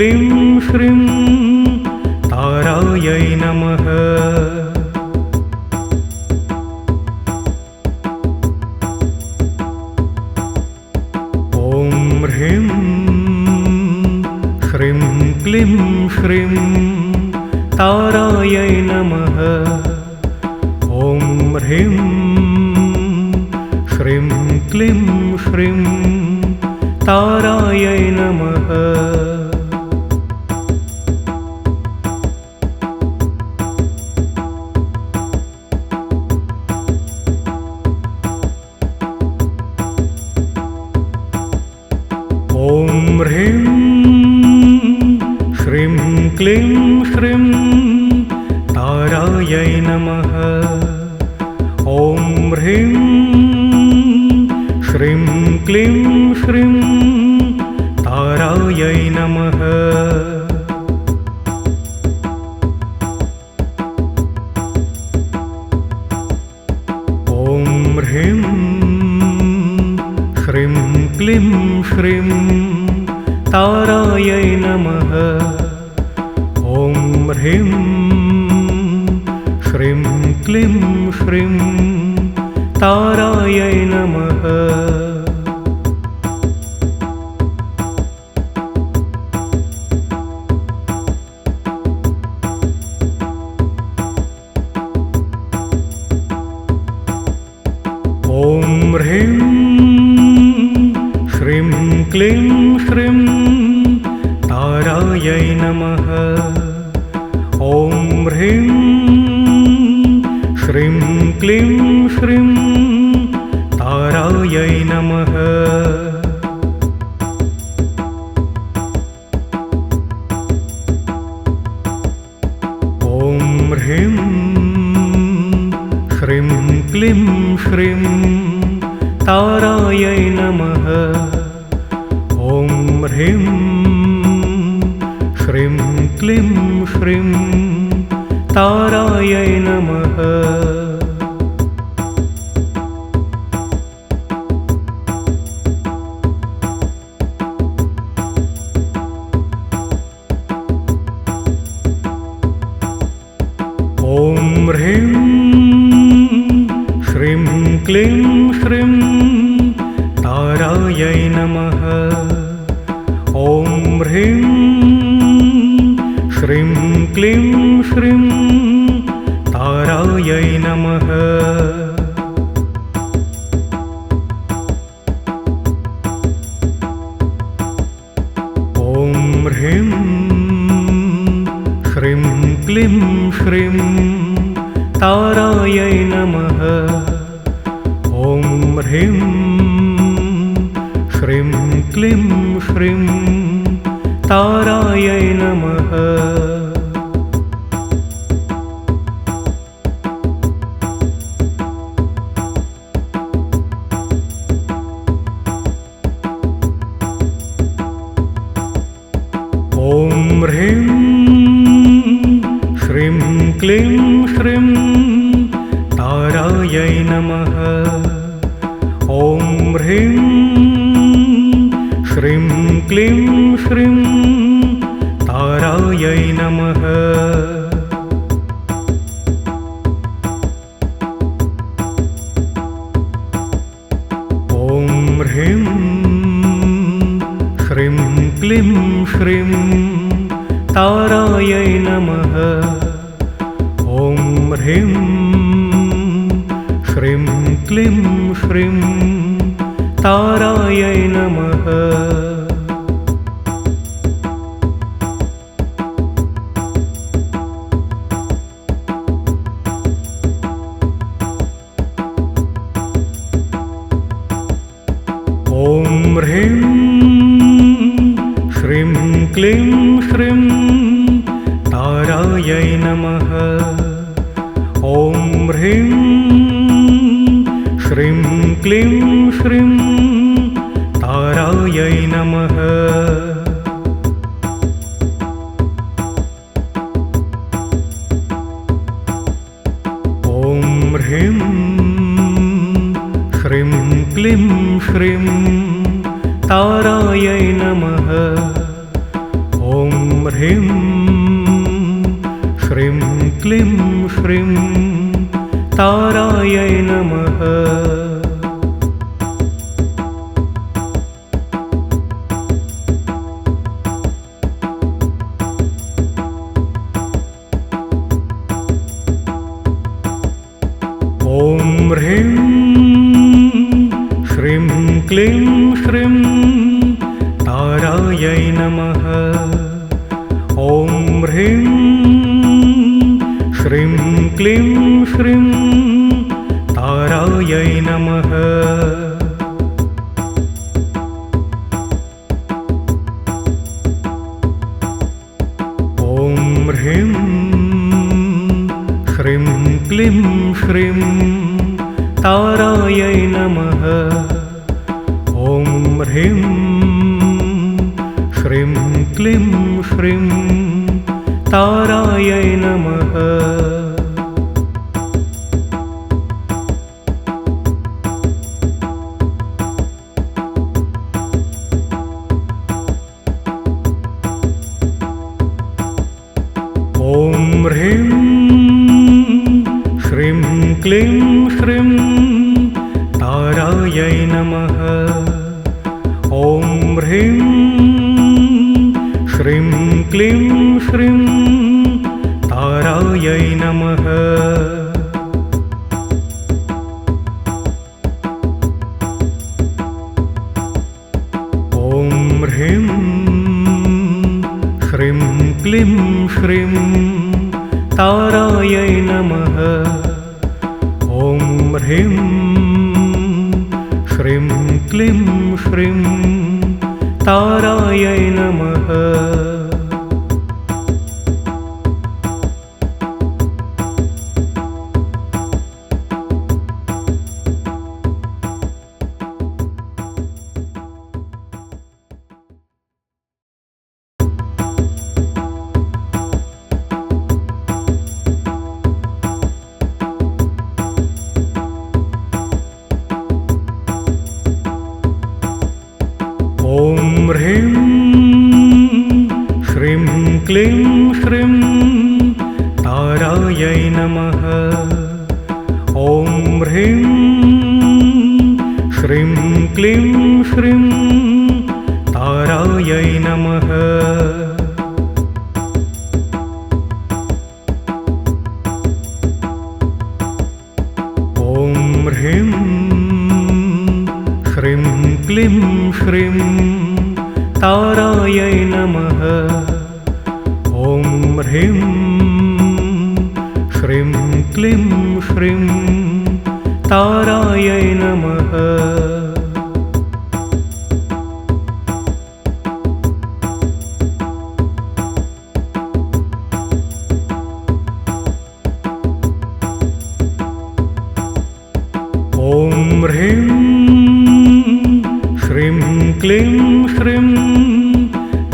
क्लीं श्रीं तारायै नमः। ॐ ह्रीं श्रीं क्लीं श्रीं तारायै नमः। ॐ ह्रीं श्रीं क्लीं श्रीं तारायै नमः श्रीं क्लीं श्रीं तारायै नमः। ॐ ह्रीं श्रीं क्लीं श्रीं तारायै नमः। ॐ ह्रीं श्रीं क्लीं श्रीं तारायै नमः। ॐ ह्रीं श्रीं क्लीं श्रीं तारायै नमः। ॐ ह्रीं श्रीं क्लीं श्रीं तारायै नमः। ॐ ह्रीं श्रीं क्लीं श्रीं तारायै नमः। ॐ ह्रीं श्रीं क्लीं श्रीं तारायै नमः श्रीं क्लीं श्रीं तारायै नमः। ॐ ह्रीं श्रीं क्लीं श्रीं तारायै नमः। ॐ ह्रीं श्रीं क्लीं श्रीं तारायै नमः। ॐ ह्रीं श्रीं क्लीं श्रीं तारायै नमः। ॐ ह्रीं श्रीं क्लीं श्रीं तारायै नमः। ॐ ह्रीं श्रीं क्लीं श्रीं तारायै नमः। ॐ ह्रीं क्लीं श्रीं तारायै नमः। ॐ ह्रीं श्रीं क्लीं श्रीं तारायै नमः। ॐ ह्रीं श्रीं क्लीं श्रीं तारायै नमः ह्रीं श्रीं क्लीं श्रीं तारायै नमः। ॐ ह्रीं श्रीं क्लीं श्रीं तारायै नमः ह्रीं श्रीं क्लीं श्रीं तारायै नमः। ॐ ह्रीं श्रीं क्लीं श्रीं तारायै नमः। ॐ ह्रीं श्रीं क्लीं श्रीं तारायै नमः। ॐ ह्रीं श्रीं क्लीं श्रीं तारायै नमः। ॐ ह्रीं श्रीं क्लीं श्रीं ह्रीं श्रीं क्लीं श्रीं तारायै नमः। ॐ ह्रीं श्रीं क्लीं श्रीं तारायै ॐ ह्रीं श्रीं क्लीं श्रीं तारायै नमः क्लीं श्रीं तारायै नमः। ॐ ह्रीं श्रीं क्लीं श्रीं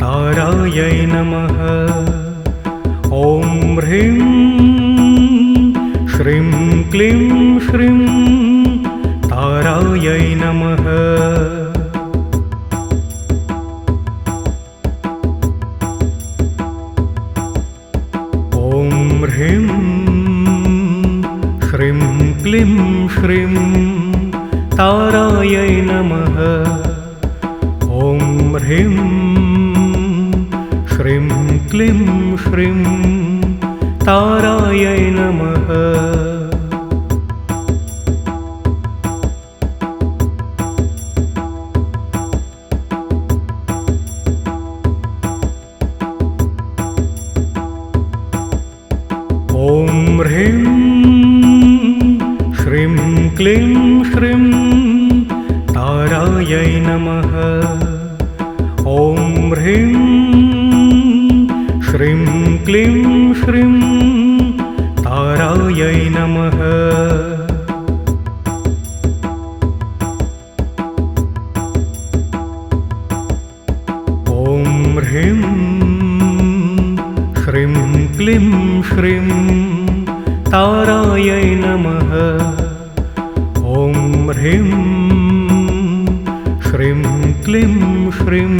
तारायै नमः। ॐ ह्रीं क्लीं श्रीं तारायै नमः। ॐ ह्रीं श्रीं क्लीं श्रीं तारायै नमः। ॐ ह्रीं श्रीं क्लीं श्रीं तारायै नमः ह्रीं श्रीं क्लीं श्रीं तारायै नमः। ॐ ह्रीं श्रीं क्लीं श्रीं तारायै नमः। ॐ ह्रीं श्रीं क्लीं श्रीं तारायै नमः। ॐ ह्रीं श्रीं क्लीं श्रीं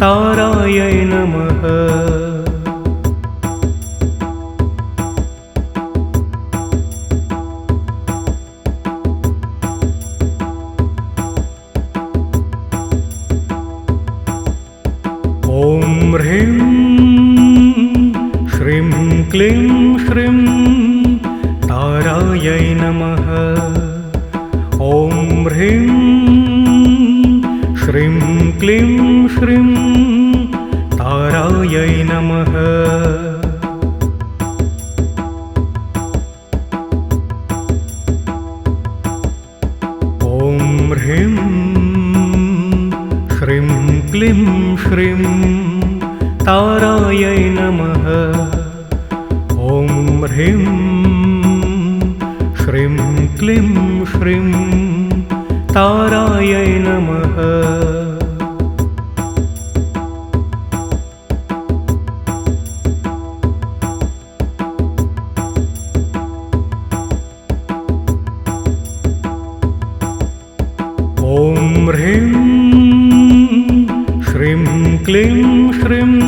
तारायै नमः। ॐ ह्रीं श्रीं क्लीं श्रीं नमः। ॐ ह्रीं श्रीं क्लीं श्रीं तारायै नमः। ॐ ह्रीं श्रीं क्लीं श्रीं तारायै नमः। ॐ ह्रीं क्लीं श्रीं तारायै नमः। ॐ ह्रीं श्रीं क्लीं श्रीं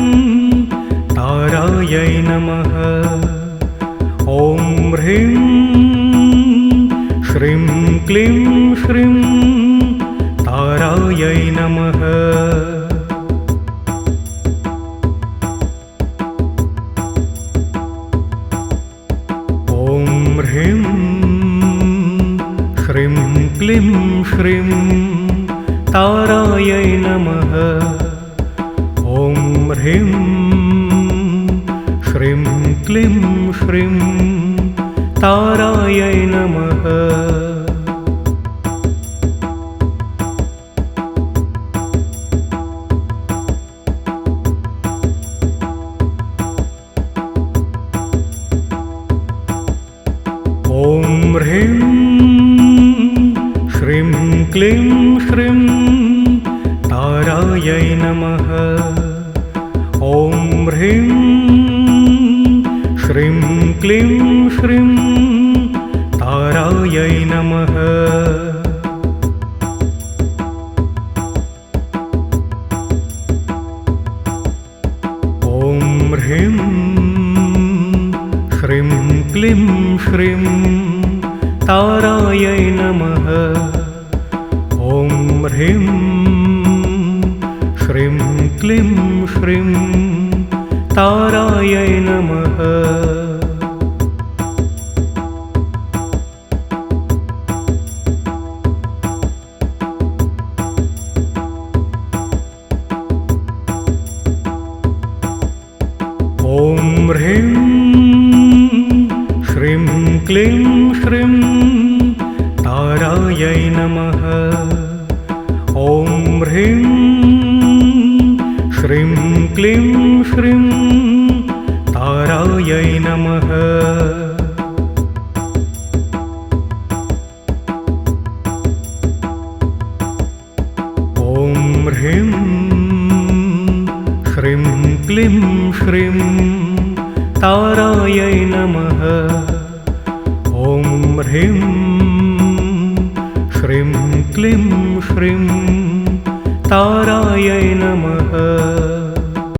ह्रीं श्रीं क्लीं श्रीं तारायै नमः। ॐ ह्रीं श्रीं क्लीं श्रीं तारायै नमः क्लीं श्रीं तारायै नमः। ॐ ह्रीं श्रीं क्लीं श्रीं तारायै नमः मह